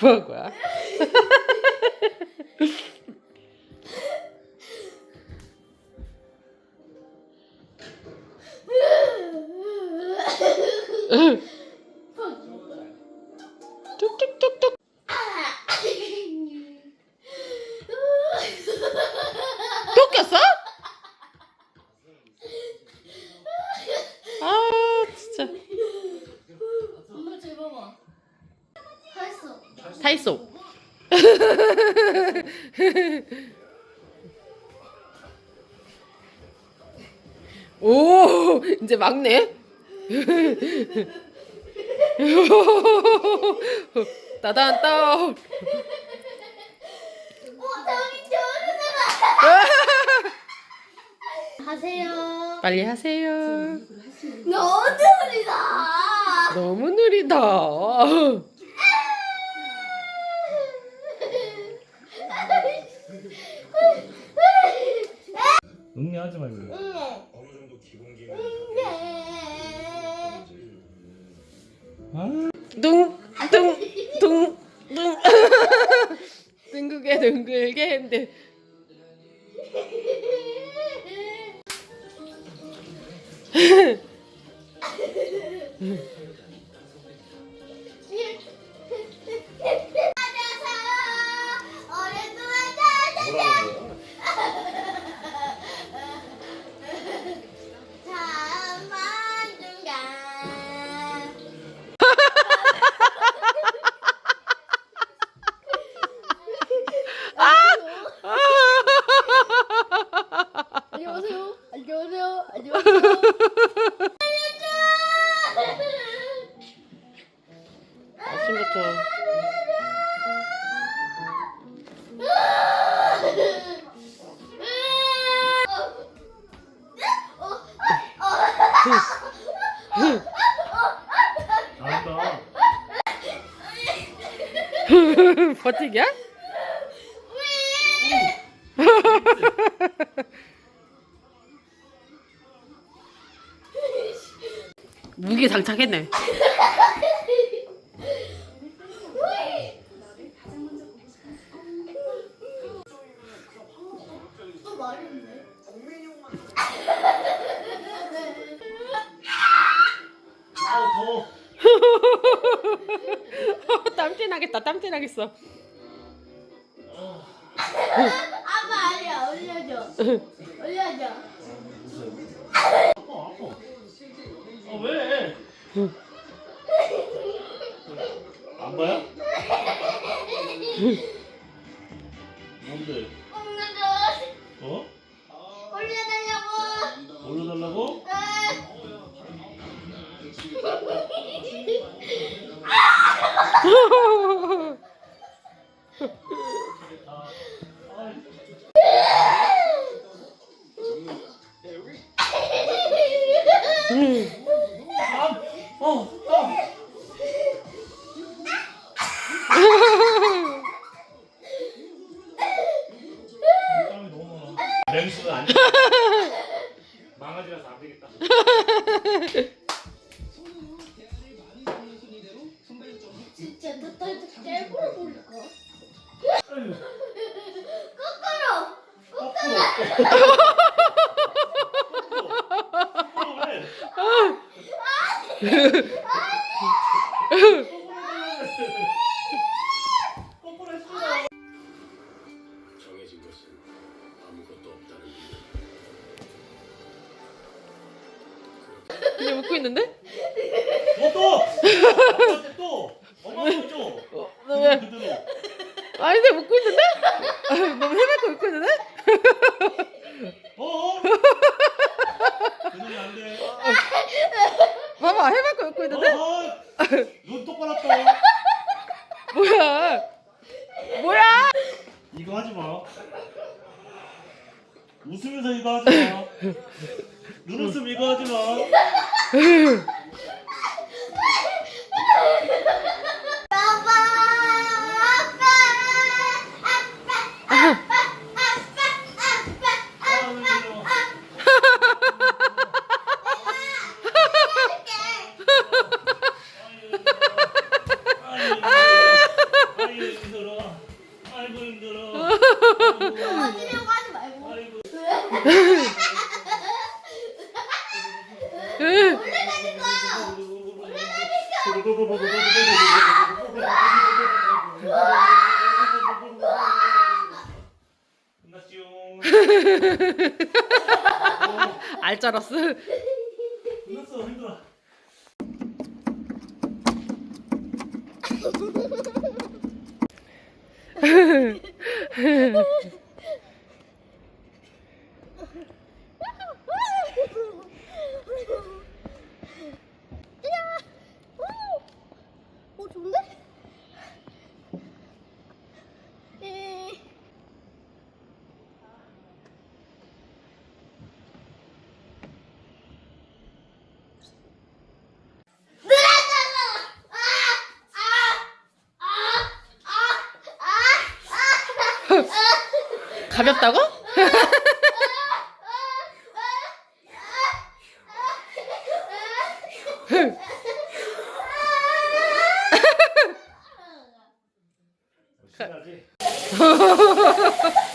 뭐 한 거야? 뚝뚝뚝뚝. 또 꼈어? 아 진짜 엄마 잘 봐봐. 다 있어. 오 이제 막내. 따단 따. 어. 하세요. 빨리 하세요. 너무 느리다. 너무 느리다. 응애하지 말고. 응. 아, 둥, 둥, 둥, 둥. 둥글게 둥글게 했는 버티기야? 무게 장착했네. 또 말했네. 아우 더워. 땀띠 나겠다. 땀띠 나겠어. 아빠 아니야. 올려줘. 올려줘. 아 왜? 안 봐요? 뭔데? 올려줘. 어? 올려달라고. 올려달라고? 땀! 거꾸로 했어. 정해진 것은 아무것도 없다는 일. 그냥 웃고 있는데? 너 또! 또! 엄마한테 줘! 어, 너 왜? 그대로. 아니, 근데 웃고 있는데? 너무 해맑고 웃고 있는데? 어? 그러면 안 돼. 봐봐, 해맑고 웃고 있는데? 어? 눈 똑바로 떠. 뭐야? 뭐야? 이거 하지 마. 웃으면서 이거 하지 마. 눈웃음 이거 하지 마. 알짜러스. 끝났어 힘들어 가볍다고? 어, 신나지?